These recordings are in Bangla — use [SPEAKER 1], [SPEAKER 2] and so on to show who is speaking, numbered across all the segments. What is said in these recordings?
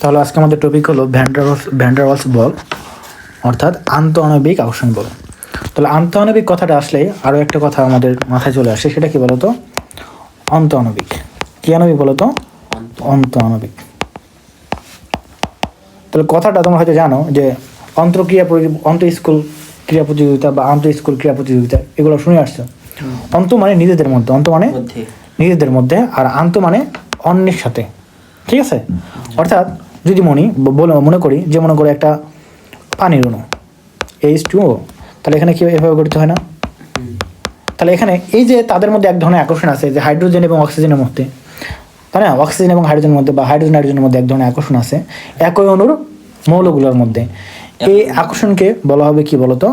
[SPEAKER 1] তাহলে আজকে আমাদের টপিক হলো ভ্যান্ডারওয়ালস ভ্যান্ডারওয়ালস বল অর্থাৎ আন্তঃআণবিক আকর্ষণ বল। তাহলে আন্তঃআণবিক কথাটা আসলে আরও একটা কথা আমাদের মাথায় চলে আসে সেটা কি বলতো? অন্তঃআণবিক। কি আণবিক বলতো? অন্তঃআণবিক। তাহলে কথাটা তোমরা হয়তো জানো যে অন্তর্ক্রিয়া প্রতি- অন্ত স্কুল ক্রীড়া প্রতিযোগিতা বা আন্তঃ স্কুল ক্রীড়া প্রতিযোগিতা এগুলো শুনে আসছো? অন্ত মানে নিজেদের মধ্যে অন্ত মানে নিজেদের মধ্যে আর আন্ত মানে অন্যের সাথে। ঠিক আছে? অর্থাৎ যদি মনে বলে মনে করি যে মনে করে একটা পানির অণু এইচ টু ও তাহলে এখানে কি এভাবে করতে হয় না? তাহলে এখানে এই যে তাদের মধ্যে এক ধরনের আকর্ষণ আছে যে হাইড্রোজেন এবং অক্সিজেনের মধ্যে তাই না? অক্সিজেন এবং হাইড্রোজেনের মধ্যে বা হাইড্রোজেন হাইড্রোজেনের মধ্যে এক ধরনের আকর্ষণ আছে। একই অণুর মৌলগুলোর মধ্যে। এই আকর্ষণকে বলা হবে কি বলতো?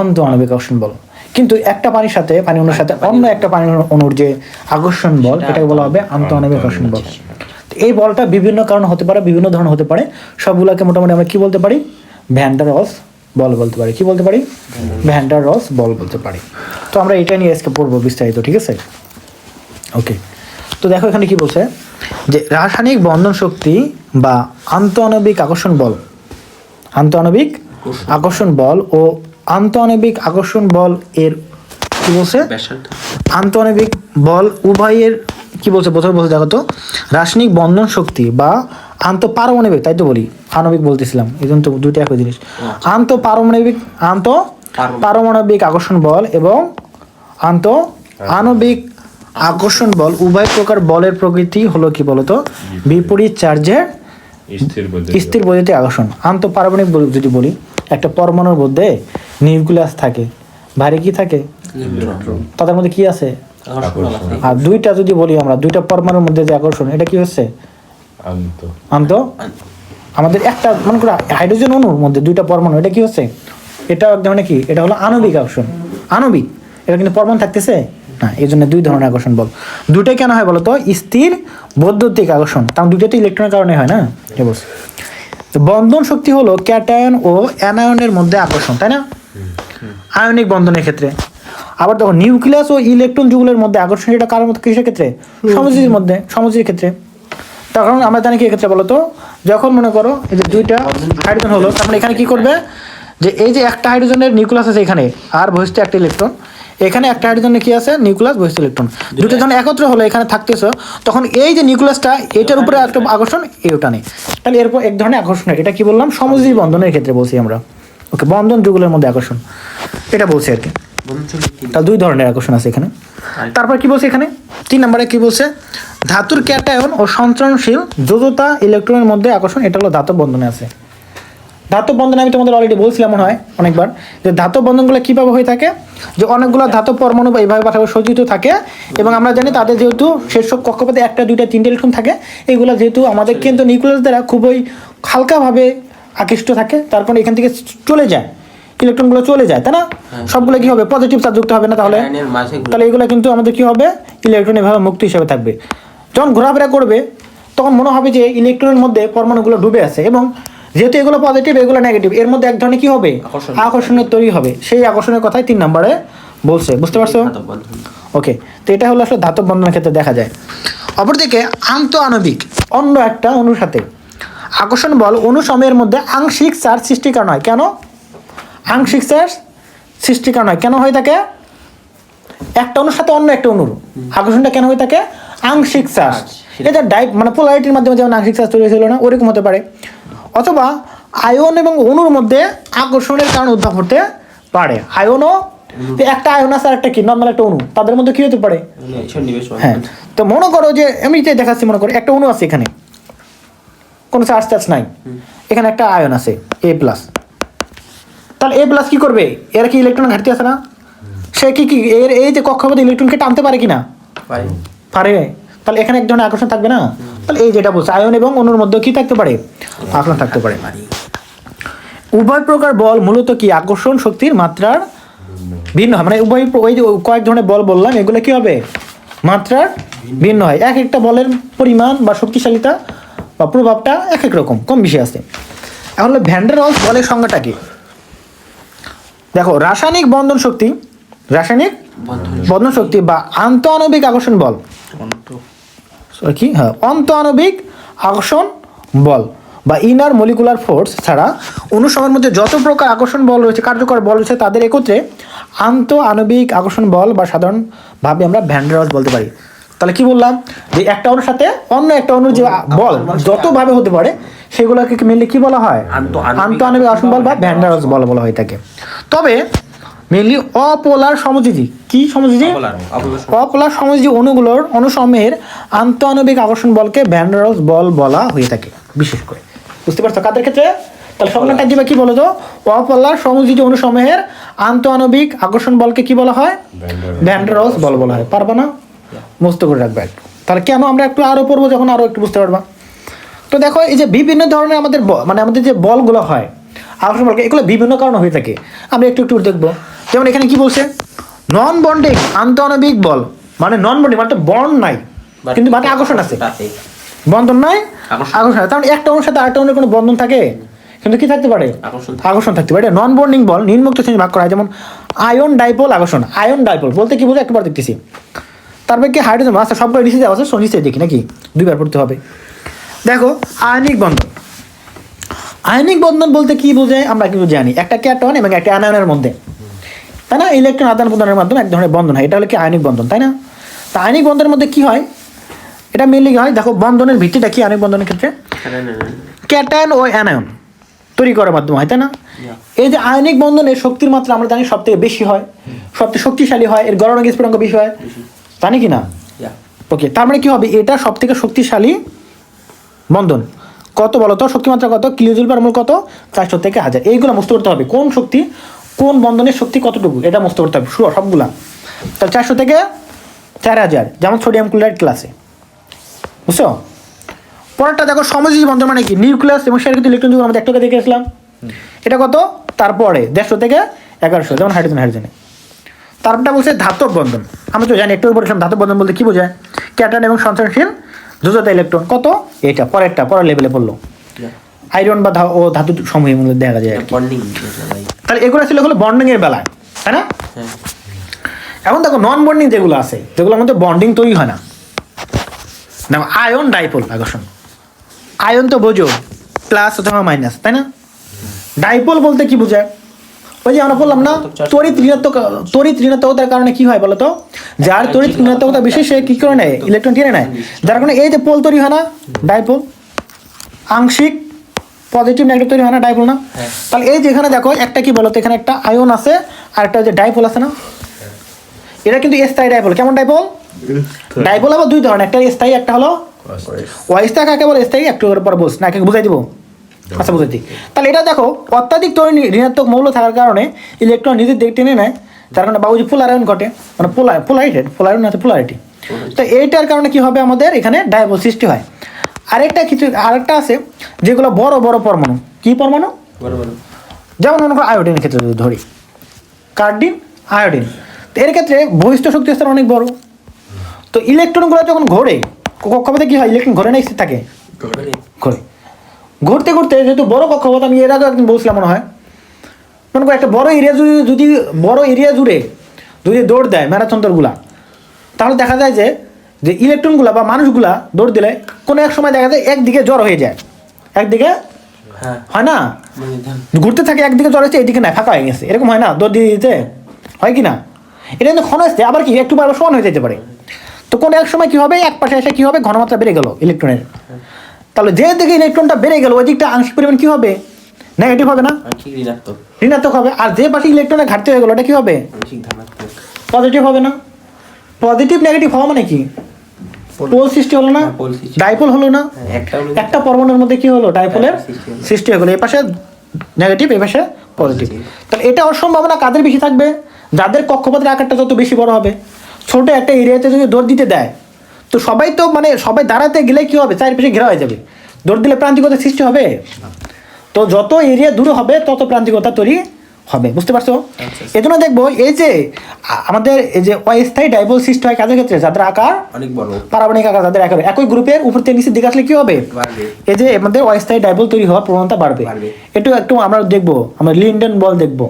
[SPEAKER 2] অন্ত আণবিক
[SPEAKER 1] আকর্ষণ বল। কিন্তু একটা পানির সাথে পানি অণুর সাথে অন্য একটা পানি অণুর যে আকর্ষণ বল এটাকে বলা হবে আন্ত আণবিক আকর্ষণ বল। এই বলটা বিভিন্ন কারণে হতে পারে বিভিন্ন ধরনের হতে পারে। সবগুলোকে মোটামুটি আমরা কি বলতে পারি? ভ্যান্ডার রস বল বলতে পারি। কি বলতে পারি? ভ্যান্ডার রস বল বলতে পারি। তো আমরা এটা নিয়ে আজকে পড়ব বিস্তারিত ঠিক আছে? ওকে তো দেখো এখানে কি বলছে? যে রাসায়নিক বন্ধন শক্তি বা আন্তঃআণবিক আকর্ষণ বল। আন্তঃআণবিক আকর্ষণ। বল ও আন্তঃআণবিক আকর্ষণ বল এর কি বলছে? আন্তঃআণবিক বল উভয়ের কি বলছে? প্রথমে বলছে দেখো তো রাসায়নিক বন্ধন শক্তি বা আন্তঃপারমাণবিক তাই তো বলি আণবিক বলতেছিলাম এই জন্য তো দুইটা একই জিনিস। আন্তঃপারমাণবিক আন্ত পারমাণবিক আকর্ষণ বল এবং আন্ত আণবিক আকর্ষণ বল উভয় প্রকার বলের প্রকৃতি হলো কি বলতো? বিপরীত। চার্জের
[SPEAKER 3] স্থির
[SPEAKER 1] বৈদ্যুতিক আকর্ষণ। আন্তঃপারমাণবিক বল- যদি বলি একটা পরমাণুর মধ্যে নিউক্লিয়াস থাকে ভারী কি থাকে? তাদের মধ্যে কি আছে? আর দুইটা যদি বলি আমরা দুইটা পরমাণুর মধ্যে যে আকর্ষণ এটা কি হচ্ছে?
[SPEAKER 3] আন্ত।
[SPEAKER 1] আন্ত? আমাদের একটা মনে করো হাইড্রোজেন অণুর মধ্যে দুইটা পরমাণু এটা কি হচ্ছে? এটা এক ধরনের কি? এটা হলো আণবিক আকর্ষণ। আণবিক এটা কিন্তু পরমাণু থাকতেছে? না এই জন্য দুই ধরনের আকর্ষণ বল। দুইটাই কেন হয় বলতো? স্থির বৈদ্যুতিক আকর্ষণ। কারণ দুইটা তো ইলেকট্রনের কারণে হয় না? এ বলছে। তো বন্ধন শক্তি হলো ক্যাটায়ন ও অ্যানায়নের মধ্যে আকর্ষণ তাই না? আয়নিক বন্ধনের ক্ষেত্রে। আবার দেখো নিউক্লিয়াস ও ইলেকট্রন যুগলের মধ্যে আকর্ষণ এটা কারোর মধ্যে কিসের ক্ষেত্রে? সমযোজীর মধ্যে সমযোজীর ক্ষেত্রে। তার কারণ আমরা জানি কি এক্ষেত্রে বলতো? যখন মনে করো এই যে দুইটা হাইড্রোজেন হলো তার মানে এখানে কি করবে? যে এই যে একটা হাইড্রোজেনের নিউক্লিয়াস আছে এখানে আর বহিষ্ঠ একটা ইলেকট্রন এখানে একটা হাইড্রোজেনে কি আছে? নিউক্লিয়াস বহিষ্ঠ ইলেকট্রন দুটো যখন একত্র হলো এখানে থাকতেছ তখন এই যে নিউক্লিয়াসটা এটার উপরে একটা আকর্ষণ এইটা নেই তাহলে এরপর এক ধরনের আকর্ষণ এটা। কি বললাম? সমযোজী বন্ধনের ক্ষেত্রে বলছি আমরা। ওকে বন্ধন যুগলের মধ্যে আকর্ষণ। এটা বলছি আর কি। তাহলে দুই ধরনের আকর্ষণ আছে এখানে। তারপর কি বলছে এখানে? তিন নম্বরে কি বলছে? ধাতুর ক্যাটায়ন ও সঞ্চরণশীল যোজতা ইলেকট্রনের মধ্যে আকর্ষণ এটা হলো ধাতব বন্ধনে আছে। ধাতব বন্ধনে আমি তোমাদের অলরেডি বলছিলাম মনে হয় অনেকবার যে ধাতব বন্ধনগুলো কীভাবে হয়ে থাকে? যে অনেকগুলো ধাতব পরমাণু বা এইভাবে পাঠাবে সজ্জিত থাকে। এবং আমরা জানি তাদের যেহেতু শীর্ষ কক্ষপথে একটা দুইটা তিনটে ইলেকট্রন থাকে। এগুলো যেহেতু আমাদের কিন্তু নিউক্লিয়াস দ্বারা খুবই হালকাভাবে আকৃষ্ট থাকে তারপর এখান থেকে চলে যায়। ইলেকট্রনগুলো চলে যায় তাই না? সবগুলো কি হবে? পজিটিভ চার্জ যুক্ত হবে না তাহলে। তাহলে এগুলো কিন্তু আমাদের কি হবে? ইলেকট্রন এভাবে মুক্ত হিসাবে থাকবে। যখন ঘোরাফেরা করবে তখন মনে হবে যে ইলেকট্রনের মধ্যে পরমাণুগুলো ডুবে আছে এবং যেহেতু এগুলো পজিটিভ এগুলো নেগেটিভ এর মধ্যে এক ধরনের কি হবে? আকর্ষণের তৈরি হবে। সেই আকর্ষণের কথাই তিন নম্বরে বলছে। বুঝতে পারছ? ওকে তো এটা হলো আসলে ধাতব বন্ধনের ক্ষেত্রে দেখা যায়। অপরদিকে আন্ত আণবিক অন্য একটা অণুর সাথে। আকর্ষণ বল অণু সময়ের মধ্যে আংশিক চার্জ সৃষ্টি কারণ হয়। কেন? আংশিক চার্জ সৃষ্টির কারণ হয়। কেন হয়ে থাকে একটা অনুর সাথে অন্য একটা অণুর আকর্ষণটা কেন হয়ে থাকে আংশিক চার্জ এটা ডাই মানে পোলারিটির মাধ্যমে যেমন আংশিক চার্জ তৈরি হয়েছিল না ওরকম হতে পারে। অথবা আয়ন এবং অণুর মধ্যে আকর্ষণের কারণ উদ্ভব হতে পারে। আয়নও একটা আয়ন আছে আর একটা কি? নর্মাল একটা অণু তাদের মধ্যে কি হতে পারে?
[SPEAKER 2] হ্যাঁ।
[SPEAKER 1] তো মনে করো যে আমি যে দেখাচ্ছি মনে করো একটা অণু আছে এখানে। কোনো চার্জ টার্জ নাই এখানে একটা আয়ন আছে এ প্লাস তাহলে এ প্লাস কি করবে? এর কি ইলেকট্রন ঘাটতি আছে না? সে কি কি এর এই যে কক্ষপথে ইলেকট্রনকে টানতে পারে কি না
[SPEAKER 2] পারে।
[SPEAKER 1] পারে। তাহলে এখানে এক ধরনের আকর্ষণ থাকবে না? তাহলে এই যেটা বলছে আয়ন এবং অণুর মধ্যে কি থাকতে পারে? আকর্ষণ থাকতে পারে। উভয় প্রকার বল মূলত কি? আকর্ষণ শক্তির মাত্রার ভিন্ন হয়। মানে উভয় ওই যে কয়েক ধরনের বল বললাম এগুলো কি হবে? মাত্রার ভিন্ন। হয়। এক একটা বলের পরিমাণ বা শক্তিশালিতা বা প্রভাবটা এক এক রকম কম বেশি আছে। এখন হলো ভ্যান্ডারওয়ালস বলের সংজ্ঞাটা কি? দেখো, রাসায়নিক বন্ধন শক্তি, রাসায়নিক
[SPEAKER 2] বন্ধন
[SPEAKER 1] শক্তি বা আন্তঃআণবিক আকর্ষণ বল। কি? হ্যাঁ অন্ত আণবিক আকর্ষণ বল বা ইনার মলিকুলার ফোর্স ছাড়া অনুসময়ের মধ্যে যত প্রকার আকর্ষণ বল রয়েছে, কার্যকর বল রয়েছে, তাদের একত্রে আন্ত আণবিক আকর্ষণ বল বা সাধারণভাবে আমরা ভ্যান্ডারস বলতে পারি। তাহলে কি বললাম? যে একটা অণুর সাথে অন্য একটা অণুর যে বল যতভাবে হতে পারে সেগুলোকে মেনলি কি বলা হয়?
[SPEAKER 2] আন্ত- আণবিক
[SPEAKER 1] আন্ত আণবিক আকর্ষণ বল বা ভ্যান্ডারস বল বলা হয়ে থাকে তবে মেনলি অপোলার সমযোজী কি সমযোজী?
[SPEAKER 2] Apolar, apolar.
[SPEAKER 1] সমযোজী অণুগুলোর অনুসময়ের আন্তঃআণবিক আকর্ষণ বলকে ভ্যান্ডারস বল বলা হয়ে থাকে বিশেষ করে। বুঝতে পারছ কাদের ক্ষেত্রে? তাহলে সংজ্ঞাটা দিবে কি বলো তো? অপোলার সমযোজী আন্ত আন্তঃআণবিক আকর্ষণ বলকে কি বলা হয়? ভ্যান্ডারস বল বলা হয়। পারবা না? মুস্ত করে রাখবে একটু তাহলে কেন আমরা একটু আরও পড়ব যখন আরও একটু বুঝতে পারবা? তো দেখো এই যে বিভিন্ন ধরনের আমাদের মানে আমাদের যে বলগুলো হয় আকর্ষণ বলকে এগুলো বিভিন্ন কারণে হয়ে থাকে। আমরা একটু একটু দেখব। যেমন এখানে কি বলছে? নন বন্ডিং আন্তঃআণবিক বল। মানে নন বন্ডিং মানে বন্ড নাই কিন্তু মানে আকর্ষণ আছে। বন্ধন নাই
[SPEAKER 2] আকর্ষণ।
[SPEAKER 1] কারণ একটা অণুর সাথে আরেকটা অণুর কোনো বন্ধন থাকে? কিন্তু কি থাকতে পারে?
[SPEAKER 2] আকর্ষণ
[SPEAKER 1] থাকতে পারে। নন বন্ডিং বল নিম্নোক্ত শ্রেণি ভাগ করা হয়। যেমন আয়ন ডাইপোল আকর্ষণ। আয়ন ডাইপোল বলতে কি বোঝো একবার দেখতেছি। তারপরে কি হাইড্রোজেন আচ্ছা সবগুলো নিচে দেওয়া আছে সো নিচে দেখি নাকি? দুইবার পড়তে হবে। দেখো আয়নিক বন্ধন। আয়নিক বন্ধন বলতে কি বোঝায় আমরা কিন্তু জানি। একটা ক্যাটন এবং একটা অ্যানায়নের মধ্যে। তাই না? ইলেকট্রন আদান প্রদানের মাধ্যমে এক ধরনের বন্ধন হয়। এটা হলো কি আয়নিক বন্ধন তাই না? তা আয়নিক বন্ধনের মধ্যে কি হয়? এটা মেনলি হয়? দেখো বন্ধনের ভিত্তিটা কি আয়নিক বন্ধনের ক্ষেত্রে। ক্যাটায়ন ও অ্যানায়ন তৈরি করার মাধ্যমে হয় তাই না? এই যে আয়নিক বন্ধনের শক্তির মাত্রা আমরা জানি সব থেকে বেশি হয়। সবথেকে শক্তিশালী হয়। এর গড়ন স্ফুটনাঙ্ক বেশি হয়। জানি কি না? ওকে তার মানে কি হবে? এটা সব থেকে শক্তিশালী বন্ধন। কত বলো তো? শক্তিমাত্রা কত? কিলোজুল পার মোল কত? চারশো থেকে হাজার। এইগুলো মুস্ত করতে হবে। কোন শক্তি? কোন বন্ধনের শক্তি কতটুকু? এটা মুস্ত করতে হবে। শুরু সবগুলা। তাহলে চারশো থেকে চার হাজার যেমন সোডিয়াম ক্লোরাইড ক্লাসে বুঝছ? পরেরটা দেখো সমযোজী বন্ধন মানে কি? নিউক্লিয়াস এবং সেটা কিন্তু ইলেকট্রন যুগ আমরা একটাকে দেখেছিলাম এটা কত? তারপরে দেড়শো থেকে এগারোশো যেমন হাইড্রোজেন হাইড্রোজেনে তারপরটা বলছে ধাতব বন্ধন। আমরা তো জানি একটু বলেছিলাম ধাতব বন্ধন বলতে কি বোঝায়? ক্যাটায়ন এবং সঞ্চারনশীল যোজতা ইলেকট্রন কত? এটা পরেরটা পরের লেভেলে পড়ল. আয়রন বা ও ধাতু সমূহের মধ্যে দেখা যায়। তাহলে এগুলো ছিল হলো বন্ডিং এর বেলায় তাই না?
[SPEAKER 2] হ্যাঁ।
[SPEAKER 1] এখন দেখো নন বন্ডিং যেগুলো আছে যেগুলোর মধ্যে বন্ডিং তৈরি হয় না। দেখো আয়ন ডাইপোল আকর্ষণ আয়ন তো বোঝো প্লাস অথবা মাইনাস তাই না? ডাইপোল বলতে কি বোঝায়? ওই যে আমরা বললাম না তড়িৎ ঋণাত্মক তড়িৎ ঋণাত্মকতার কারণে কি হয় বলতো? যার তড়িৎ ঋণাত্মকতা বেশি সে কি করে নেয়? ইলেকট্রন টেনে নেয়। যার কারণে এই যে পোল তৈরি হয় না ডাইপোল আংশিক পজিটিভ নেগেটিভ তৈরি হয় না ডাইপোল না? তাহলে এই যেখানে দেখো একটা কি বলতো? এখানে একটা আয়ন আছে আর একটা যে ডাইপোল আছে না? এটা কিন্তু স্থায়ী ডাইপোল কেমন ডাইপোল ডাইপোল আবার দুই ধরনের একটা স্থায়ী একটা হলো অস্থায়ী কাকে বলে স্থায়ী একটু পর বলছ না বুঝাই দিব। আচ্ছা বুঝাইছি তাহলে এটা দেখো অত্যাধিক তৈরি ঋণাত্মক মৌল থাকার কারণে ইলেকট্রন নিজের দিক টেনে নেয়। তার কারণে বাবুজি পোলারায়ন ঘটে। মানে পোলার পোলারিটেড পোলারায়ন আছে পোলারিটি তো এইটার কারণে কি হবে আমাদের? এখানে ডাইপোল সৃষ্টি হয়। আরেকটা কিছু আরেকটা আছে যেগুলো বড় বড় পরমাণু। কি পরমাণু?
[SPEAKER 2] বড় বড়।
[SPEAKER 1] যেমন মনে করো আয়োডিনের ক্ষেত্রে যদি ধরি। কার্ডিন আয়োডিন তো এর ক্ষেত্রে বহিষ্ঠ শক্তি স্তর অনেক বড়। তো ইলেকট্রনগুলো যখন ঘোরে কক্ষপথে কি হয়? ইলেকট্রন ঘরে না স্থির থাকে। ঘোরে। ঘুরতে ঘুরতে যেহেতু বড় কক্ষপথ আমি এর আগে একদিন বলছিলাম মনে হয়। মনে করো একটা বড় এরিয়া জুড়ে যদি বড় এরিয়া জুড়ে যদি দৌড় দেয় ম্যারাথন দৌড়গুলা তাহলে দেখা যায় যে যে ইলেকট্রনগুলা বা মানুষগুলা দৌড় দিলে কোনো এক সময় দেখা যায় একদিকে জ্বর হয়ে যায়। একদিকে
[SPEAKER 2] হ্যাঁ।
[SPEAKER 1] হয় না?
[SPEAKER 2] মানে
[SPEAKER 1] ঘুরতে থাকে একদিকে জ্বর হচ্ছে এইদিকে না ফাঁকা হয়ে গেছে। এরকম হয় না? দৌড় দিয়ে দিতে হয় কি না? এটা কিন্তু ক্ষণ আসছে আবার কি? একটু বার সমান হয়ে যেতে পারে। তো কোনো এক সময় কী হবে? এক পাশে এসে কী হবে? ঘনমাত্রা বেড়ে গেল ইলেকট্রনের তাহলে যে দিকে ইলেকট্রনটা বেড়ে গেল ওই দিকটা আংশিক পরিমাণ কি হবে? নেগেটিভ হবে না?
[SPEAKER 2] ঋণাত্মক,
[SPEAKER 1] ঋণাত্মক হবে। আর যে পাশে ইলেকট্রনের ঘাটতি হয়ে গেল ওটা কি হবে? পজিটিভ হবে না। পজিটিভ নেগেটিভ হওয়া মানে কি? পোল সৃষ্টি হলো না?
[SPEAKER 2] হ্যাঁ,
[SPEAKER 1] ডাইপোল হলো। না?
[SPEAKER 2] হ্যাঁ, একটা
[SPEAKER 1] পরমাণুর মধ্যে কি হলো? ডাইপোলের
[SPEAKER 2] হ্যাঁ, সৃষ্টি
[SPEAKER 1] হয়ে গেলো। এই পাশে নেগেটিভ এই পাশে পজিটিভ। তাহলে এটা অসম্ভাবনা কাদের বেশি থাকবে? যাদের কক্ষপথের আকারটা যত বেশি বড় হবে। ছোট একটা এরিয়াতে যদি দৌড় দিতে দেয় তো সবাই তো মানে সবাই দাঁড়াতে গেলে কি হবে? চারিপাশে ঘেরা হয়ে যাবে। দৌড় দিলে প্রান্তিকতা সৃষ্টি হবে? তো যত এরিয়া দূরে হবে তত প্রান্তিকতা তৈরি হবে। বুঝতে পারছ?
[SPEAKER 2] আচ্ছা।
[SPEAKER 1] এজন্য দেখব এই যে আমাদের এই যে অস্থায়ী ডাইবল সৃষ্টি হয় কাদের ক্ষেত্রে? যাদের আকার
[SPEAKER 2] অনেক বড়।
[SPEAKER 1] পারমাণবিক আকার যাদের একেবারে একই গ্রুপের উপর থেকে নিচের দিকে আসলে কি হবে? এই যে আমাদের অস্থায়ী ডাইবল তৈরি হওয়ার প্রবণতা বাড়বে।
[SPEAKER 2] বাড়বে।
[SPEAKER 1] একটু একটু আমরা দেখব আমরা লিন্ডন বল দেখব।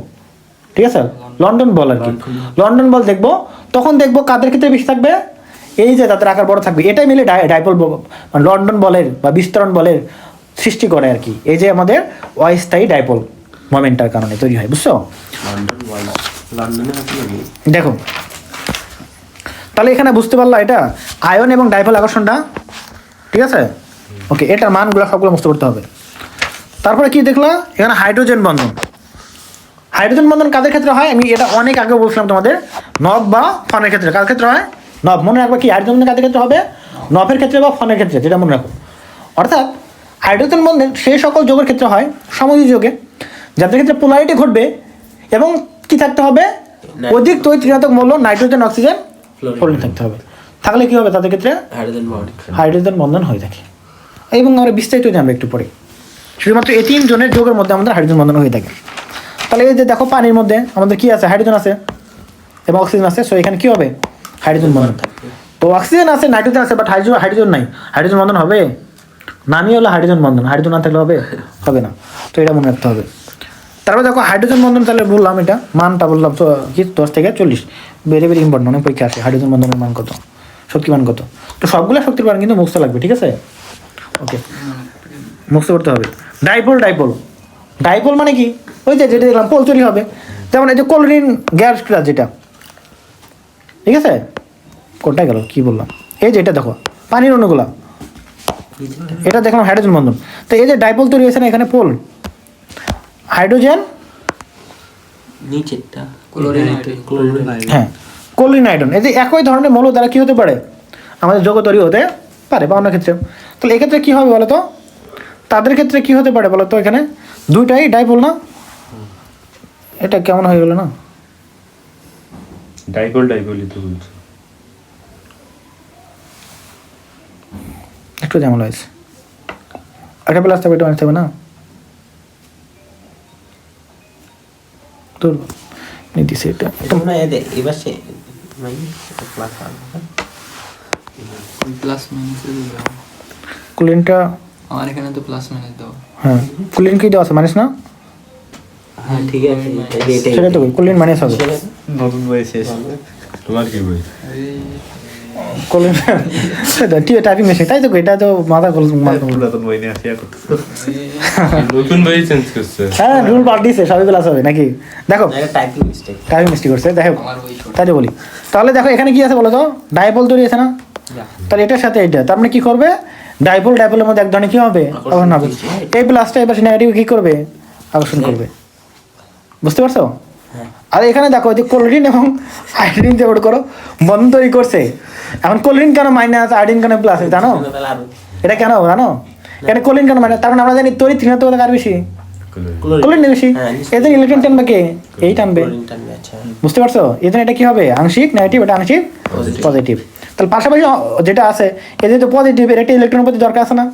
[SPEAKER 1] ঠিক আছে? লন্ডন বল আর কি। লন্ডন বল দেখব। তখন দেখব কাদের ক্ষেত্রে বেশি থাকবে? এই যে তাদের আকার বড় থাকবে এটাই মিলে ডাই- ডাইপোল মানে লন্ডন বলের বা বিস্তরণ বলের সৃষ্টি করে আর কি। এই যে আমাদের অস্থায়ী ডাইপোল মোমেন্টার কারণে তৈরি হয় বুঝছ? দেখো তাহলে এখানে বুঝতে পারলা এটা? আয়ন এবং ডাইপোল আকর্ষণটা ঠিক আছে? ওকে এটার মানগুলো সবগুলো মুছতে করতে হবে। তারপরে কি দেখলা? এখানে হাইড্রোজেন বন্ধন। হাইড্রোজেন বন্ধন কাদের ক্ষেত্রে হয়? আমি এটা অনেক আগে বলছিলাম তোমাদের নব বা ফনের ক্ষেত্রে। কার ক্ষেত্রে হয়? নব মনে রাখবে কি হাইড্রোজেন বন্ধন কাদের ক্ষেত্রে হবে? নবের ক্ষেত্রে বা ফনের ক্ষেত্রে যেটা মনে রাখো। অর্থাৎ হাইড্রোজেন বন্ধন সেই সকল যোগের ক্ষেত্রে হয় সমযোজী যোগে যাদের ক্ষেত্রে পোলারিটি ঘটবে এবং কি থাকতে হবে? অধিক তৈত্রীনাত্মক মূল্য নাইট্রোজেন অক্সিজেন. ফ্লোরিন থাকতে হবে। থাকলে কি হবে তাদের ক্ষেত্রে?
[SPEAKER 2] হাইড্রোজেন
[SPEAKER 1] বন্ধন হয়ে থাকে। এবং আমরা বিস্তারিত জানব একটু পরে। শুধুমাত্র এই তিন জনের যোগের মধ্যে আমাদের হাইড্রোজেন বন্ধন হয়ে থাকে। তাহলে এই যে দেখো পানির মধ্যে আমাদের কি আছে? হাইড্রোজেন আছে এবং অক্সিজেন আছে। সো এখানে কি হবে? হাইড্রোজেন বন্ধন থাকবে। তো অক্সিজেন আছে নাইট্রোজেন আছে বাট হাইড্রোজেন হাইড্রোজেন নাই। হাইড্রোজেন বন্ধন হবে? নামই হলো হাইড্রোজেন বন্ধন। হাইড্রোজেন না থাকলে হবে? হবে না। তো এটা মনে রাখতে হবে। তারপর দেখো হাইড্রোজেন বন্ধন তাহলে বললাম এটা, মানটা বললাম, তো কি? দশ থেকে চল্লিশ। ভেরি ভেরি ইম্পর্টেন্ট অনেক পরীক্ষা আছে। হাইড্রোজেন বন্ধনের মান কত? শক্তি মান কত? তো সবগুলো শক্তির মান কিন্তু মুক্ত লাগবে, ঠিক আছে? ওকে মুক্ত করতে হবে। ডাইপোল ডাইপোল ডাইপোল মানে কি? ওই যে যেটা দেখলাম পোল তৈরি হবে। যেমন এই যে কোলরিন গ্যাস যেটা ঠিক আছে? কোনটা গেল? কি বললাম? এই যে এটা দেখো পানির অণুগুলা। এটা দেখলাম হাইড্রোজেন বন্ধন। তো এই যে ডাইপোল তৈরি হয়েছে না এখানে পোল হাইড্রোজেন
[SPEAKER 2] নিচেরটা
[SPEAKER 4] ক্লোরিন
[SPEAKER 2] ক্লোরিন
[SPEAKER 1] হ্যাঁ কোলিন আয়ডন এই যে একই ধরনের মৌল দ্বারা কি হতে পারে? আমাদের যোগ তৈরি হতে পারে বা অন্য ক্ষেত্রে তাহলে এক্ষেত্রে কি হবে বলো তো তাদের ক্ষেত্রে কি হতে পারে বলো তো এখানে? দুইটাই ডাইপোল না? এটা কেমন হয়ে গেল না?
[SPEAKER 3] ডাইপোল ডাইপোলই তো বলছো।
[SPEAKER 1] একটু যেমন হয়েছে। একটা প্লাস থাকবে এটা থাকবে না? তোর দিছে এটা।
[SPEAKER 2] তোমরা এদের এবার সে মানে ক্লাস
[SPEAKER 4] প্লাস মাইনাস
[SPEAKER 1] কুলিনটা
[SPEAKER 4] আমার এখানে তো প্লাস মাইনাস দাও।
[SPEAKER 1] হ্যাঁ কুলিন কি দেওয়া আছে? মাইনাস না?
[SPEAKER 2] হ্যাঁ ঠিক আছে
[SPEAKER 1] সেটা তো কুলিন মাইনাস হবে
[SPEAKER 5] নতুন বই শেষ।
[SPEAKER 3] তোমার কি বই?
[SPEAKER 1] কুলিন টাইপিং মেশিন। তাই তো এটা তো মাথা গোল মাথা
[SPEAKER 5] বই নিয়ে আসিয়া
[SPEAKER 3] নতুন বই চেঞ্জ করছে।
[SPEAKER 1] হ্যাঁ রুল পাল্টিছে সবই ক্লাস হবে নাকি? দেখো।
[SPEAKER 2] এটা টাইপিং মিস্টেক
[SPEAKER 1] টাইপিং মিস্টেক করছে দেখো। তাই তো বলি। তাহলে দেখো এখানে কি আছে বলো তো? ডাইপোল তৈরি আছে না? তাহলে এটার সাথে এটা তার মানে কি করবে? ডাইপোল ডাইপোলের মধ্যে এক ধরনের কি হবে? আকর্ষণ হবে। এই প্লাসটা এবার নেগেটিভ কি করবে? আকর্ষণ করবে। বুঝতে পারছ?
[SPEAKER 2] হ্যাঁ।
[SPEAKER 1] আর এখানে দেখো যে কোলরিন এবং আয়োডিন ওটা করো বন্ধ তৈরি করছে। এখন কোলরিন কেন মাইনাস আয়োডিন কেন প্লাস জানো? এটা কেন জানো? এখানে কোলিন কেন মাইনাস? তার মানে আমরা জানি তৈরি তৃণাত্মক আর বেশি?
[SPEAKER 3] কলর।
[SPEAKER 1] কোলিন বেশি।
[SPEAKER 2] হ্যাঁ,
[SPEAKER 1] এদের ইলেকট্রন টানবে কে? এই টানবে।
[SPEAKER 2] আচ্ছা।
[SPEAKER 1] বুঝতে পারছ? জন্য এটা কি হবে? আংশিক নেগেটিভ এটা আংশিক পজিটিভ তাহলে পাশাপাশি যেটা আছে এদের তো পজিটিভ এর একটা ইলেকট্রন প্রতি দরকার আছে না?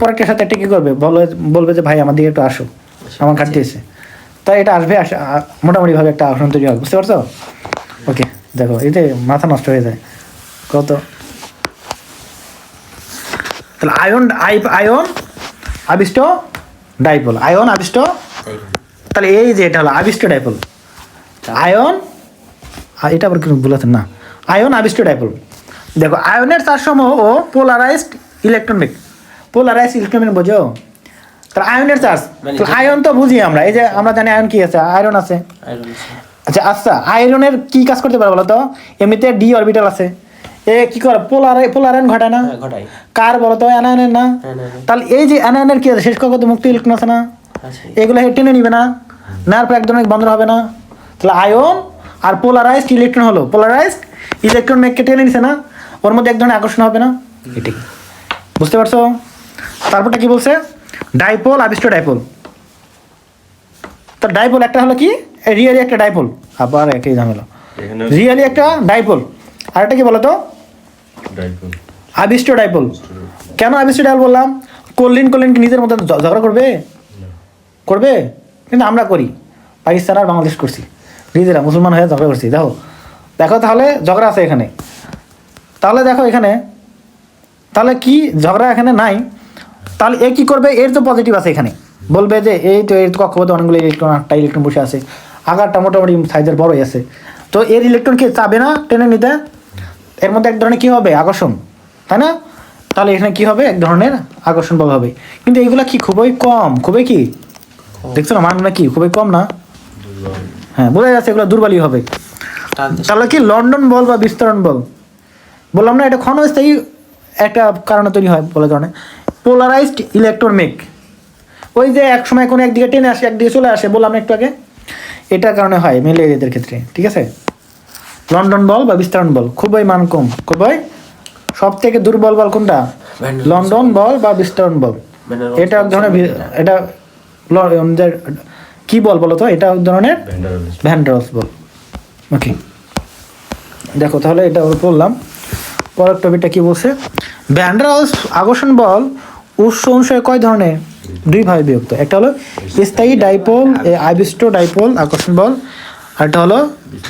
[SPEAKER 1] পরেরটার সাথে একটা কি করবে? বলবে বলবে যে ভাই আমার দিকে একটু আসো। আমার ঘাটতি আছে তাই এটা আসবে মোটামুটিভাবে একটা আকর্ষণ তৈরি হবে, বুঝতে পারছ? ওকে, দেখো যে মাথা নষ্ট হয়ে যায়। কত? তাহলে আয়ন, আই- আয়ন, আবিষ্ট ডাইপল। আয়ন, আবিষ্ট? তাহলে এই যে এটা হলো আবিষ্ট ডাইপোল। আয়ন এটা আবার কিন্তু বলেছেন না। আয়ন, আবিষ্ট ডাইপল। দেখো, আয়নের চারসমূহ ও পোলারাইজড ইলেকট্রনিক পোলারাইজড ইলেকট্রনিক বোঝো? তাহলে আয়নের চার্জ।
[SPEAKER 2] মানে
[SPEAKER 1] আয়ন তো বুঝি আমরা এই যে আমরা জানি আয়ন কি আছে আয়রন আছে। আচ্ছা আচ্ছা আয়রনের কি কাজ করতে পারে বলো তো এমনিতে ডি অরবিটাল আছে। এ কি করে পোলার পোলারায়ন ঘটায় না?
[SPEAKER 2] হ্যাঁ
[SPEAKER 1] কার বলো তো অ্যানায়নের না তাহলে এই যে অ্যানায়নের কি আছে শেষ কত মুক্ত ইলেকট্রন আছে না? এগুলো টেনে নিবে না। নেওয়ার পর এক ধরনের বন্ধ হবে না। তাহলে আয়ন আর পোলারাইজড ইলেকট্রন হলো। পোলারাইজড ইলেকট্রন মেঘকে টেনে নিছে না? ওর মধ্যে এক ধরনের আকর্ষণ হবে না? এটাই বুঝতে পারছ? তারপরটা কি বলছে? ডাইপোল আবিষ্ট ডাইপোল তো ডাইপোল একটা হলো কি? রিয়েলি একটা ডাইপোল আবার একই ঝামেলা। রিয়েলি একটা ডাইপোল আর একটা কি বলো তো আবিষ্ট ডাইপোল কেন আবিষ্ট ডাইপোল বললাম? কল্লিন কল্লিন কি নিজের মতো ঝগড়া করবে? করবে? কিন্তু আমরা করি। পাকিস্তান আর বাংলাদেশ করছি। নিজেরা মুসলমান হয়ে ঝগড়া করছি। দেখো দেখো তাহলে ঝগড়া আছে এখানে। তাহলে দেখো এখানে তাহলে কি ঝগড়া এখানে নাই? তাহলে এ কি করবে? এর তো পজিটিভ আছে এখানে। বলবে যে এই তো এর কক্ষপথে অনেকগুলো ইলেকট্রন আটটা ইলেকট্রন বসে আছে। আকারটা মোটামুটি সাইজের বড়ই আছে। তো এর ইলেকট্রনকে চাবে না টেনে নিতে? এর মধ্যে এক ধরনের কি হবে? আকর্ষণ। তাই না? তাহলে এখানে কি হবে? এক ধরনের আকর্ষণ বল হবে। কিন্তু এগুলা কি? খুবই কম। খুবই কি? দেখছ না মানগুলো কি? খুবই কম না? হ্যাঁ বোঝা যাচ্ছে এগুলো দুর্বলই হবে। তাহলে কি লন্ডন বল বা বিস্তরণ বল? বললাম না এটা ক্ষণস্থায়ী একটা কারণে তৈরি হয় বলে কারণে পোলারাইজড ইলেকট্রোমেক ওই যে এক সময় কোনো একদিকে টেনে আসে একদিকে চলে আসে বললাম একটু আগে। এটার কারণে হয় মেলে এদের ক্ষেত্রে ঠিক আছে? লন্ডন বল বা বিস্তরণ বল খুবই মান কম খুবই। সব থেকে দুর্বল বল কোনটা? লন্ডন বল বা বিস্তরণ বল। এটা এক ধরনের এটা কি বল বলো তো? এটা এক ধরনের ভ্যান্ডারস বল। ওকে দেখো তাহলে এটা বললাম পরের টপিকটা কি বলছে? ভ্যান্ডারস আকর্ষণ বল উৎস অনুসারে কয় ধরনের? দুই ভাবে বিভক্ত। একটা হলো স্থায়ী ডাইপোল আবিষ্ট ডাইপোল, আকর্ষণ বল। আর একটা হলো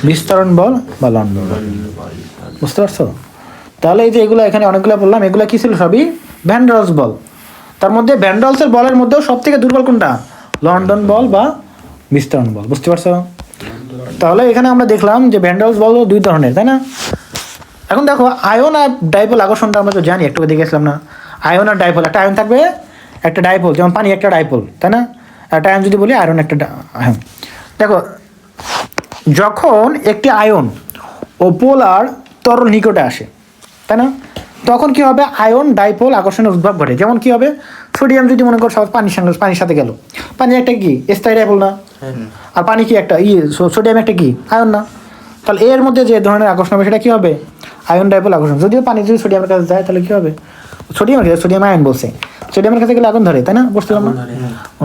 [SPEAKER 1] বিস্তরণ বল বা লন্ডন বল। বুঝতে পারছ? তাহলে এই যে এগুলো এখানে অনেকগুলো বললাম, এগুলো কী ছিল সবই? ভ্যান্ডারস বল। তার মধ্যে ভ্যান্ডালসের বলের মধ্যেও সব থেকে দুর্বল কোনটা? লন্ডন বল বা বিস্তরণ বল। বুঝতে পারছ? তাহলে এখানে আমরা দেখলাম যে ভ্যান্ডালস বল দুই ধরনের, তাই না? এখন দেখো, আয়ন আর ডাইপোল আকর্ষণটা আমরা তো জানি, একটু দেখেছিলাম না। আয়ন আর ডাইপোল একটা আয়ন থাকবে একটা ডাইপোল যেমন পানি একটা ডাইপোল তাই না? একটা আয়ন যদি বলি আয়রন একটা আয়ন দেখো যখন একটি আয়ন ও পোলার তরল নিকটে আসে তাই না? তখন কি হবে? আয়ন ডাইপোল আকর্ষণের উদ্ভব ঘটে। যেমন কি হবে? সোডিয়াম যদি মনে করো সহজ পানির সঙ্গে পানির সাথে গেল। পানি একটা কি? স্থায়ী ডাইপোল না। আর পানি কি একটা? ই সোডিয়াম একটা কি? আয়ন না। তাহলে এর মধ্যে যে ধরনের আকর্ষণ হবে সেটা কি হবে? আয়ন ডাইপোল আকর্ষণ। যদিও পানি যদি সোডিয়ামের কাছে যায় তাহলে কি হবে? সোডিয়ামের কাছে সোডিয়াম আয়ন বলছে। সোডিয়ামের কাছে গেলে আগুন ধরে তাই না? বুঝছিলাম না?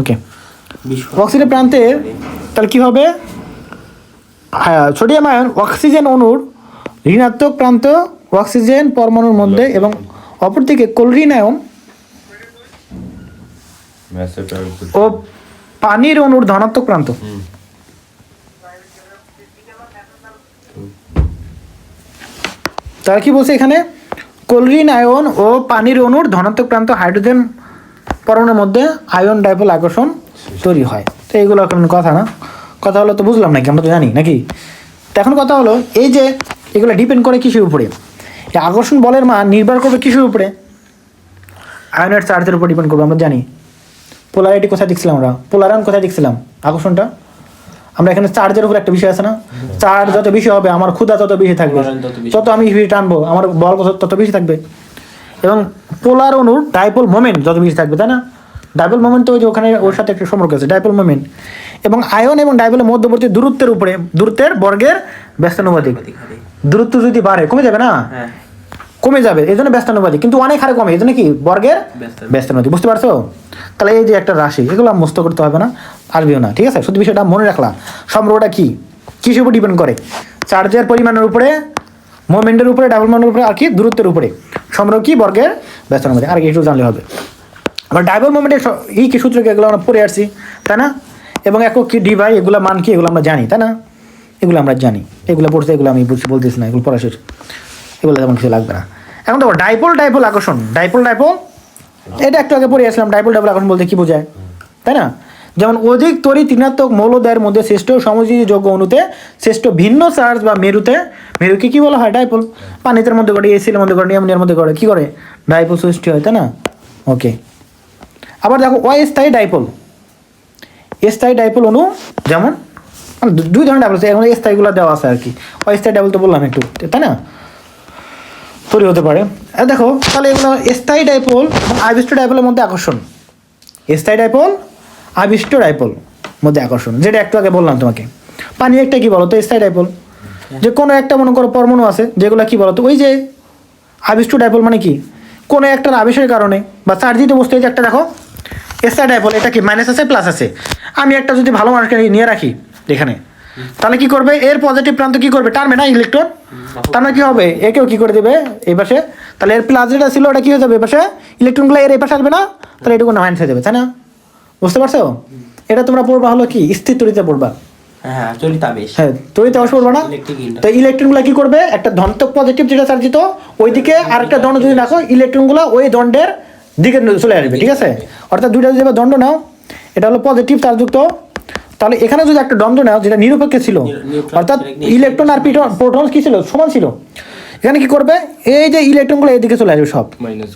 [SPEAKER 1] ওকে অক্সিজেন প্রান্তে তাহলে কি হবে? হ্যাঁ, সোডিয়াম আয়ন অক্সিজেন অণুর ঋণাত্মক প্রান্ত অক্সিজেন পরমাণুর মধ্যে এবং অপরদিকে ক্লোরিন আয়ন ও পানির অণুর ধনাত্মক প্রান্ত। তারা কি বলছে এখানে? ক্লোরিন আয়ন ও পানির অণুর ধনাত্মক প্রান্ত হাইড্রোজেন পরমাণুর মধ্যে আয়ন ডাইপোল আকর্ষণ তৈরি হয়। তো এইগুলো এখন কথা না। কথা হলো তো বুঝলাম নাকি? আমরা তো জানি, নাকি? তো এখন কথা হলো, এই যে এগুলো ডিপেন্ড করে কিসের উপরে? এই আকর্ষণ বলের মান নির্ভর করবে কিসের উপরে? আয়নের চার্জের উপর ডিপেন্ড করবে, আমরা জানি। পোলারিটি কোথায় দেখছিলাম আমরা? পোলারায়ন কোথায় দেখছিলাম? আকর্ষণটা? আমরা এখানে চার্জের উপর একটা বিষয় আছে না? চার্জ যত বেশি হবে আমার ক্ষুধা তত বেশি থাকবে।
[SPEAKER 2] তত
[SPEAKER 1] আমি টানবো আমার বল তত বেশি থাকবে। এবং পোলার অনুর ডাইপোল মোমেন্ট যত বেশি থাকবে তাই না? ডাইপোল মোমেন্ট তো ওই যে ওখানে ওর সাথে একটা সম্পর্ক আছে ডাইপোল মোমেন্ট। এবং আয়ন এবং ডাইপোলের মধ্যবর্তী দূরত্বের উপরে দূরত্বের বর্গের ব্যস্তানুপাতিক দূরত্ব যদি বাড়ে কমে যাবে না?
[SPEAKER 2] হ্যাঁ।
[SPEAKER 1] কমে যাবে এই জন্য ব্যস্ত ব্যস্তানুপাতিক কিন্তু অনেক হারে কমে এই জন্য কি? বর্গের
[SPEAKER 2] ব্যস্তানুপাতিক।
[SPEAKER 1] বুঝতে পারছ? তাহলে এই যে একটা রাশি এগুলো মুস্ত করতে হবে না আসবেও না ঠিক আছে? শুধু বিষয়টা মনে রাখলাম সম্পর্কটা কি? কিসের উপর ডিপেন্ড করে? চার্জের পরিমাণের উপরে মোমেন্টের উপরে ডাবল মোমেন্টের উপরে আর কি? দূরত্বের উপরে। সম্পর্ক কি? বর্গের ব্যস্ত ব্যস্তানুপাতিক আর একটু জানলে হবে। আবার ডাবল মোমেন্টের এই কি সূত্র কি এগুলো আমরা পড়ে আসছি তাই না? এবং একক কি ডিভাই এগুলো মান কি? এগুলো আমরা জানি তাই না? এগুলো আমরা জানি। এগুলো পড়তে এগুলো আমি বুঝতে বলতেছি না এগুলো পড়া শেষ। এগুলো তেমন কিছু লাগবে না। এখন দেখো ডাইপোল ডাইপোল আকর্ষণ। ডাইপোল ডাইপোল এটা একটু আগে পড়ে আসলাম ডাইপোল ডাইপোল আকর্ষণ বলতে কি বোঝায়? তাই না? যেমন অধিক তড়িৎ ঋণাত্মক মৌলদ্বয়ের মধ্যে শ্রেষ্ঠ সমযোজী যোগ্য অণুতে শ্রেষ্ঠ ভিন্ন চার্জ বা মেরুতে, মেরুকে কি বলা হয়? ডাইপোল পানিতের মধ্যে করে, এসির মধ্যে করে, নিয়মনিয়ার মধ্যে করে, কি করে? ডাইপোল সৃষ্টি হয়, তাই না? ওকে আবার দেখো, অস্থায়ী ডাইপোল স্থায়ী ডাইপোল অণু যেমন মানে দুই ধরনের ডাইপোল এখন স্থায়ীগুলো দেওয়া আছে আর কি। অস্থায়ী ডাইপোল তো বললাম একটু, তাই না? তৈরি হতে পারে। দেখো, তাহলে এগুলো স্থায়ী ডাইপোল আবিষ্ট ডাইপোলের মধ্যে আকর্ষণ। স্থায়ী ডাইপোল আবিষ্ট ডাইপোল মধ্যে আকর্ষণ। যেটা একটু আগে বললাম তোমাকে। পানি একটা কি বলো তো স্থায়ী ডাইপোল যে কোনো একটা মনে করো পরমাণু আছে, যেগুলো কি বলো তো ওই যে আবিষ্ট ডাইপোল মানে কি? কোনো একটার আবেশের কারণে বা চার্জিত বস্তু এই যে একটা দেখো, স্থায়ী ডাইপোল এটা কি মাইনাস আছে প্লাস আছে? আমি একটা যদি ভালো মানুষকে নিয়ে রাখি, এখানে। তাহলে কি করবে? এর পজিটিভ প্রান্ত কি করবে? টানবে না ইলেকট্রন? তার মানে কি হবে? একেও কি করে দেবে? এই পাশে। তাহলে এর প্লাস যেটা ছিল ওটা কি হয়ে যাবে? এই পাশে। ইলেকট্রনগুলো এর এই পাশে আসবে না? তাহলে এটুকু মাইনাস হয়ে যাবে তাই না? বুঝতে পারছ? এটা তোমরা পড়বা হলো কি? স্থির তরিতে পড়বা।
[SPEAKER 2] হ্যাঁ
[SPEAKER 1] হ্যাঁ তরিতে অবশ্য পড়বা না? তো ইলেকট্রনগুলো কি করবে? একটা ধনাত্মক পজিটিভ যেটা চার্জিত ওইদিকে আরেকটা দণ্ড যদি রাখো ইলেকট্রনগুলো ওই দণ্ডের দিকে চলে আসবে ঠিক আছে? অর্থাৎ দুইটা যদি দণ্ড নাও এটা হলো পজিটিভ চার্জযুক্ত তাহলে এখানে যদি একটা দ্বন্দ্ব নেওয়া যেটা নিরপেক্ষ ছিল অর্থাৎ ইলেকট্রন আর পিটন প্রোটন কি ছিল? সমান ছিল। এখানে কি করবে? এই যে ইলেকট্রনগুলো এদিকে চলে আসবে সব।
[SPEAKER 3] মাইনাস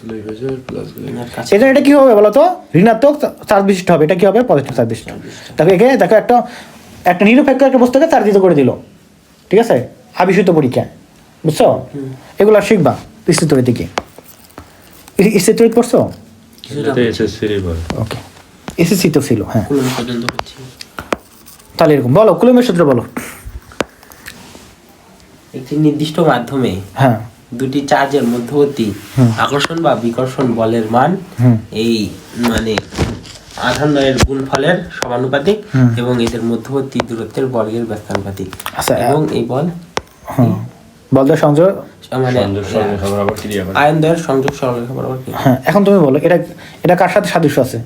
[SPEAKER 3] এই
[SPEAKER 1] জন্য এটা কি হবে বলো তো ঋণাত্মক চার্জ বিশিষ্ট হবে। এটা কি হবে? পজিটিভ চার্জ বিশিষ্ট দেখো একে দেখো একটা একটা নিরপেক্ষ একটা বস্তুকে চার্জিত করে দিল। ঠিক আছে? আবিষ্কৃত পরীক্ষা। বুঝছ? এগুলো শিখবা স্থিতরের দিকে। স্থিতরিত পড়ছো ওকে এসএসসি তো ছিল হ্যাঁ। তাহলে এরকম। বলো কুলমের সূত্র বলো।
[SPEAKER 2] একটি নির্দিষ্ট মাধ্যমে
[SPEAKER 1] হ্যাঁ।
[SPEAKER 2] দুটি চার্জের মধ্যবর্তী আকর্ষণ বা বিকর্ষণ বলের মান এই মানে গুণফলের সমানুপাতিক এবং এদের মধ্যবর্তী দূরত্বের বর্গের ব্যস্তানুপাতিক
[SPEAKER 1] আচ্ছা,
[SPEAKER 2] এবং এই বল
[SPEAKER 1] বলদের সংযোগ।
[SPEAKER 2] মানে আয়ন দ্বয়ের সংযোগ সরলরেখা বরাবর
[SPEAKER 1] হ্যাঁ এখন তুমি বলো এটা এটা কার সাথে সাদৃশ্য আছে?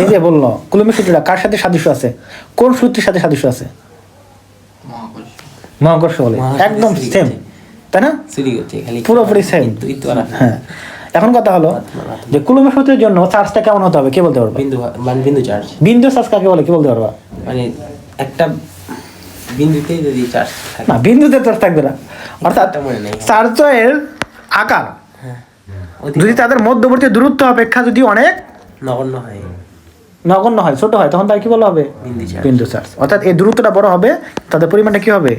[SPEAKER 1] এই যে বলল সূত্রটা কার সাথে সাদৃশ্য আছে? কোন সূত্রের সাথে সাদৃশ্য আছে?
[SPEAKER 4] মহাকর্ষ।
[SPEAKER 1] বলে। একদম সেম তাই না? পুরোপুরি
[SPEAKER 2] আছে।
[SPEAKER 1] হ্যাঁ। এখন কথা হলো যে সূত্রের জন্য চার্জটা কেমন হতে হবে? কে বলতে পারবে?
[SPEAKER 2] বিন্দু মানে বিন্দু চার্জ
[SPEAKER 1] বিন্দু চার্জ কাকে বলে? কি বলতে পারবা?
[SPEAKER 2] মানে একটা বিন্দুতে যদি চার্জ থাকে।
[SPEAKER 1] না বিন্দুতে চার্জ থাকবে না। অর্থাৎ চার্জের আকার। যদি তাদের মধ্যবর্তী দূরত্ব অপেক্ষা যদি অনেক
[SPEAKER 2] নগণ্য হয়।
[SPEAKER 1] নগণ্য হয় ছোট হয় তখন তার কি বলা হবে?
[SPEAKER 2] বিন্দু চার্জ।
[SPEAKER 1] অর্থাৎ এই দূরত্বটা বড় হবে তাদের পরিমাণটা কি হবে?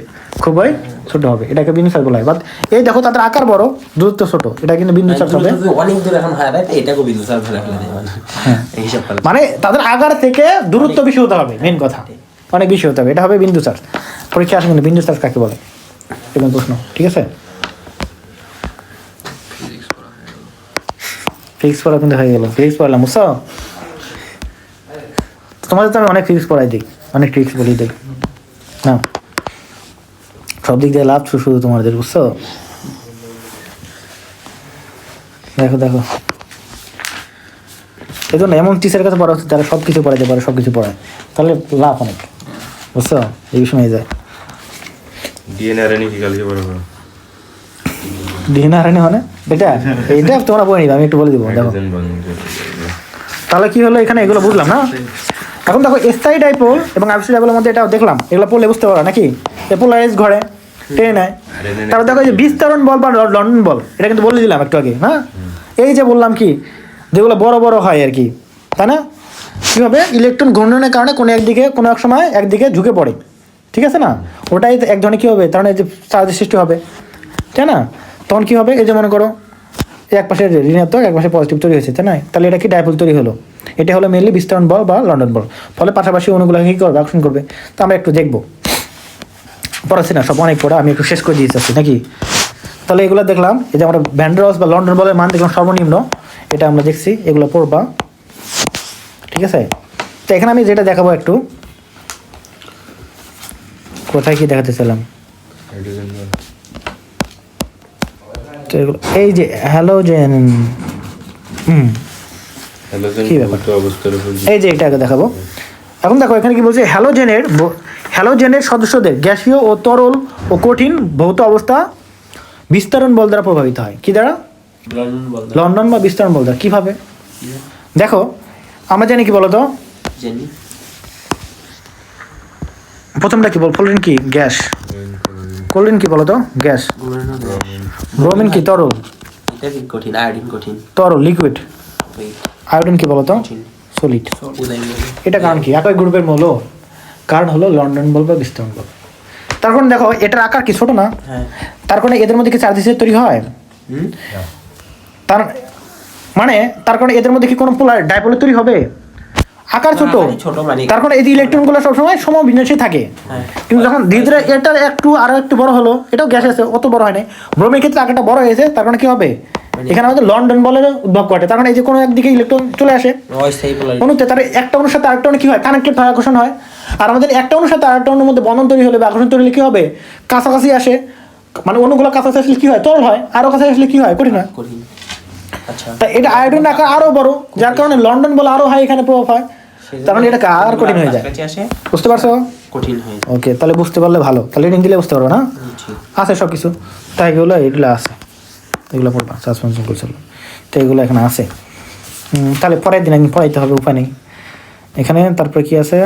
[SPEAKER 1] খুবই ছোট হবে এটাকে বিন্দু চার্জ বলা হয়। বাট এই দেখো তাদের আকার বড় দূরত্ব ছোট এটা কিন্তু বিন্দু চার্জ হবে।
[SPEAKER 2] অনেক দূর এখন হয় তাই এটাকে বিন্দু চার্জ ধরে ফেলে মানে
[SPEAKER 1] তাদের আকার থেকে দূরত্ব বেশি হতে হবে মেন কথা। অনেক বেশি হতে হবে এটা হবে বিন্দু চার্জ। পরীক্ষা আসে কিন্তু বিন্দু চার্জ কাকে বলে? এরকম প্রশ্ন ঠিক আছে
[SPEAKER 4] ফিজিক্স পড়া হয়ে গেল
[SPEAKER 1] ফিজিক্স পড়া কিন্তু হয়ে গেল। ফিজিক্স পড়লাম, বুঝছ? তোমাদের তো আমি অনেক ফিজিক্স পড়াই দিই অনেক ট্রিক্স বলি দিই না সব দিক দিয়ে লাভ শুধু তোমাদের, বুঝছ? দেখো দেখো। এই জন্য এমন টিচারের কাছে পড়া হচ্ছে যারা সব কিছু পড়াইতে পারে সব কিছু পড়ায়। তাহলে লাভ অনেক, বুঝছ? এই সময় যায়।
[SPEAKER 3] কি কালকে বড়
[SPEAKER 1] দিন হারানি হয় না এটা এইটা তোমরা পড়ে নিবে আমি একটু বলে দিব দেখো। তাহলে কি হলো এখানে এগুলো বুঝলাম না? এখন দেখো স্থায়ী ডাইপোল এবং আবিষ্কার ডাইপোলের মধ্যে এটা দেখলাম। এগুলো পড়লে বুঝতে পারো নাকি? পোলারাইজ ঘরে টেনে নেয়। তারপর দেখো এই যে বিস্তারণ বল বা লন্ডন বল এটা কিন্তু বলে দিলাম একটু আগে হ্যাঁ এই যে বললাম কি যেগুলো বড় বড় হয় আর কি তাই না? কী হবে ইলেকট্রন ঘূর্ণনের কারণে কোনো একদিকে কোনো এক সময় একদিকে ঝুঁকে পড়ে। ঠিক আছে না? ওটাই এক ধরনের কী হবে? তার মানে যে চার্জের সৃষ্টি হবে। তাই না? তখন কী হবে? এই যে মনে করো এক পাশে ঋণাত্মক এক পাশে পজিটিভ তৈরি হয়েছে, তাই না? তাহলে এটা কি ডাইপোল তৈরি হলো? এটা হলো মেনলি বিস্তারণ বল বা লন্ডন বল ফলে পাশাপাশি অণুগুলো কী করবে? আকর্ষণ করবে। তো আমরা একটু দেখব। পড়াচ্ছি না সব অনেক পড়া, আমি একটু শেষ করে দিয়ে যাচ্ছি, নাকি? তাহলে এগুলো দেখলাম, এই যে আমরা ভ্যান্ডারস বা লন্ডন বলের মান দেখলাম, সর্বনিম্ন। এটা আমরা দেখছি, এগুলো পড়বা। ঠিক আছে? তো এখানে আমি যেটা দেখাবো একটু। কোথায় কি দেখাতে চাইলাম? এগুলো এই যে হ্যালোজেন হুম। কি ব্যাপার? এই যে এটাকে দেখাবো। এখন দেখো এখানে কি বলছে? হ্যালোজেনের হ্যালোজেনের সদস্যদের গ্যাসীয় ও তরল ও কঠিন ভৌত অবস্থা বিস্তারণ বল দ্বারা প্রভাবিত হয়। কি দ্বারা?
[SPEAKER 2] লন্ডন
[SPEAKER 1] বা বিস্তারণ বল দ্বারা। কীভাবে? দেখো আমরা জানি কি বলতো? প্রথমটা কি বল? ফ্লোরিন কি? গ্যাস। ক্লোরিন কি বলতো? গ্যাস ব্রোমিন কি? তরল
[SPEAKER 2] কঠিন? আয়োডিন কঠিন?
[SPEAKER 1] তরল লিকুইড আয়োডিন কি বলতো? সলিড এটা কারণ কি? একই গ্রুপের মৌল। কারণ হলো লন্ডন বল বা বিস্তারণ বল তার কারণে দেখো এটার আকার কি? ছোট না?
[SPEAKER 2] হ্যাঁ।
[SPEAKER 1] তার কারণে এদের মধ্যে কি চার্জ হিসেবে তৈরি হয়? তার মানে তার কারণে এদের মধ্যে কি কোনো পোলার ডাইপোলের তৈরি হবে? আকার ছোট।
[SPEAKER 2] ছোট মানে
[SPEAKER 1] তার কারণে এই যে ইলেকট্রনগুলো সবসময় সম বিন্যাসে থাকে।
[SPEAKER 2] হ্যাঁ।
[SPEAKER 1] কিন্তু যখন ধীরে ধীরে এটা একটু আরও একটু বড় হলো এটাও গ্যাস আছে অত বড় হয় নাই ব্রোমের ক্ষেত্রে আকারটা বড় হয়েছে তার কারণে কি হবে? এখানে আমাদের লন্ডন বলের উদ্ভব ঘটে। তার কারণে এই যে কোনো একদিকে ইলেকট্রন চলে আসে। অনুতে তার একটা অনুর সাথে আরেকটা অনু কি হয়? কানেক্টেড হয় আকর্ষণ হয়। আর আমাদের একটা অনুর সাথে আরেকটা অনুর মধ্যে বন্ধন তৈরি হলে বা আকর্ষণ তৈরি হলে কি হবে? কাছাকাছি আসে। মানে অনুগুলো কাছাকাছি আসলে কি হয়? তরল হয়। আরও কাছে আসলে কি হয়? কঠিন হয়।
[SPEAKER 2] আচ্ছা।
[SPEAKER 1] তা এটা আয়োডিন আকার আরও বড় যার কারণে লন্ডন বলে আরও হাই এখানে প্রভাব হয়। তার মানে এটা আর কঠিন হয়ে যায়? বুঝতে পারছ?
[SPEAKER 2] কঠিন হয়ে
[SPEAKER 1] ওকে তাহলে বুঝতে পারলে ভালো। তাহলে রিডিং দিলে বুঝতে পারব না? আছে সব কিছু তাই এগুলো এগুলো আছে। এগুলো পড়বা সাসপেনশন করছিল তো এগুলো এখানে আছে। হুম, তাহলে পরের দিন একদিন পড়াইতে হবে উপায় নেই। এখানে তারপরে কি আছে?